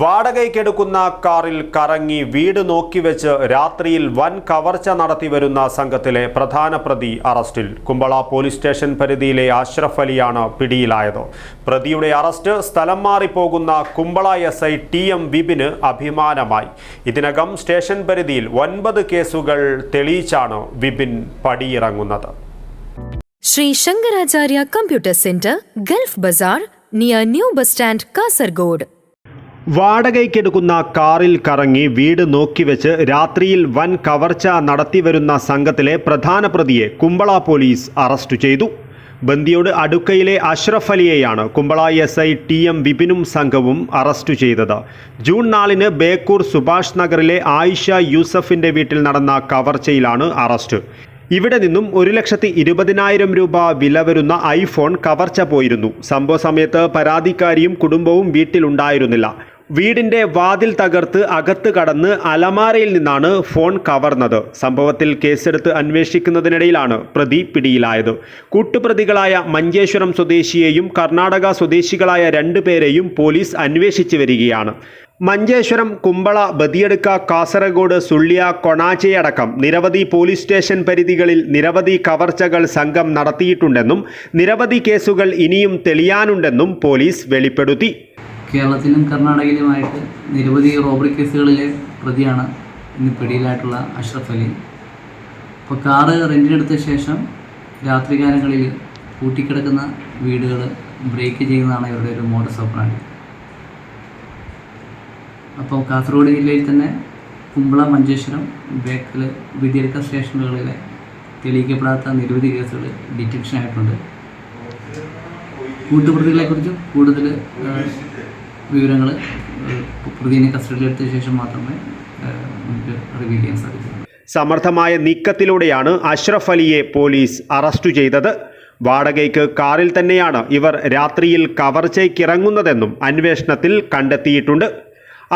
വാടകയ്ക്കെടുക്കുന്ന കാറിൽ കറങ്ങി വീട് നോക്കിവെച്ച് രാത്രിയിൽ വൻ കവർച്ച നടത്തിവരുന്ന സംഘത്തിലെ പ്രധാന പ്രതി അറസ്റ്റിൽ കുമ്പള പോലീസ് സ്റ്റേഷൻ പരിധിയിലെ അഷ്റഫ് അലിയാണ് പിടിയിലായത്. പ്രതിയുടെ അറസ്റ്റ് സ്ഥലം മാറിപ്പോകുന്ന Kumbla S I T M വിപിന് അഭിമാനമായി. ഇതിനകം സ്റ്റേഷൻ പരിധിയിൽ ഒൻപത് കേസുകൾ തെളിയിച്ചാണ് Vipin പടിയിറങ്ങുന്നത്. Shri Shankaracharya computer centre gulf bazaar near new bus stand Kasargod. വാടകയ്ക്കെടുക്കുന്ന കാറിൽ കറങ്ങി വീട് നോക്കിവെച്ച് രാത്രിയിൽ വൻ കവർച്ച നടത്തിവരുന്ന സംഘത്തിലെ പ്രധാന പ്രതിയെ കുമ്പള പോലീസ് അറസ്റ്റ് ചെയ്തു. ബന്ദിയോട് അടുക്കയിലെ Ashraf അലിയെയാണ് Kumbla S I T M വിപിനും സംഘവും അറസ്റ്റ് ചെയ്തത്. ജൂൺ നാലിന് ബേക്കൂർ സുഭാഷ് നഗറിലെ ആയിഷ യൂസഫിന്റെ വീട്ടിൽ നടന്ന കവർച്ചയിലാണ് അറസ്റ്റ്. ഇവിടെ നിന്നും ഒരു ലക്ഷത്തി ഇരുപതിനായിരം രൂപ വില വരുന്ന ഐഫോൺ കവർച്ച പോയിരുന്നു. സംഭവ സമയത്ത് പരാതിക്കാരിയും കുടുംബവും വീട്ടിലുണ്ടായിരുന്നില്ല. വീടിന്റെ വാതിൽ തകർത്ത് അകത്ത് കടന്ന് അലമാരയിൽ നിന്നാണ് ഫോൺ കവർന്നത്. സംഭവത്തിൽ കേസെടുത്ത് അന്വേഷിക്കുന്നതിനിടയിലാണ് പ്രതി പിടിയിലായത്. കൂട്ടുപ്രതികളായ മഞ്ചേശ്വരം സ്വദേശിയെയും കർണാടക സ്വദേശികളായ രണ്ടുപേരെയും പോലീസ് അന്വേഷിച്ചു വരികയാണ്. മഞ്ചേശ്വരം കുമ്പള ബദിയടുക്ക കാസർഗോഡ് സുള്ളിയ കൊണാച്ചയടക്കം നിരവധി പോലീസ് സ്റ്റേഷൻ പരിധികളിൽ നിരവധി കവർച്ചകൾ സംഘം നടത്തിയിട്ടുണ്ടെന്നും നിരവധി കേസുകൾ ഇനിയും തെളിയാനുണ്ടെന്നും പോലീസ് വെളിപ്പെടുത്തി. കേരളത്തിലും കർണാടകയിലുമായിട്ട് നിരവധി റോബറി കേസുകളിലെ പ്രതിയാണ് ഇന്ന് പിടിയിലായിട്ടുള്ള അഷ്റഫ് അലി. അപ്പോൾ കാറ് റെന്റിനെടുത്ത ശേഷം രാത്രികാലങ്ങളിൽ പൂട്ടിക്കിടക്കുന്ന വീടുകൾ ബ്രേക്ക് ചെയ്യുന്നതാണ് ഇവരുടെ ഒരു മോഡസ് ഓപ്പറാണ് അപ്പോൾ കാസർഗോഡ് ജില്ലയിൽ തന്നെ കുമ്പള മഞ്ചേശ്വരം ബേക്കൽ വിദ്യാർത്ഥ സ്റ്റേഷനുകളിലെ തെളിയിക്കപ്പെടാത്ത നിരവധി കേസുകൾ ഡിറ്റക്ഷൻ ആയിട്ടുണ്ട്. കൂട്ടുപ്രതികളെക്കുറിച്ച് കൂടുതൽ വിവരങ്ങൾ പ്രതിനെ കസ്റ്റഡിയിലെടുത്ത ശേഷം മാത്രമേ നമുക്ക് റിവീൽ ചെയ്യാൻ സാധിക്കൂ. സമർത്ഥമായ നീക്കത്തിലൂടെയാണ് അഷ്റഫ് അലിയെ പോലീസ് അറസ്റ്റ് ചെയ്തത്. വാടകയ്ക്ക് കാറിൽ തന്നെയാണ് ഇവർ രാത്രിയിൽ കവർച്ചയ്ക്കിറങ്ങുന്നതെന്നും അന്വേഷണത്തിൽ കണ്ടെത്തിയിട്ടുണ്ട്.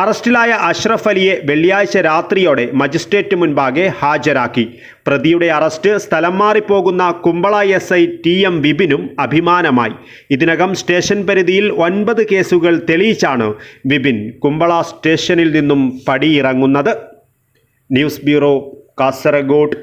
അറസ്റ്റിലായ അഷ്റഫ് അലിയെ വെള്ളിയാഴ്ച രാത്രിയോടെ മജിസ്ട്രേറ്റ് മുൻപാകെ ഹാജരാക്കി. പ്രതിയുടെ അറസ്റ്റ് സ്ഥലം മാറിപ്പോകുന്ന Kumbla S I T M വിപിനും അഭിമാനമായി. ഇതിനകം സ്റ്റേഷൻ പരിധിയിൽ ഒൻപത് കേസുകൾ തെളിയിച്ചാണ് വിപിൻ കുമ്പള സ്റ്റേഷനിൽ നിന്നും പടിയിറങ്ങുന്നത്. News bureau Kasaragod.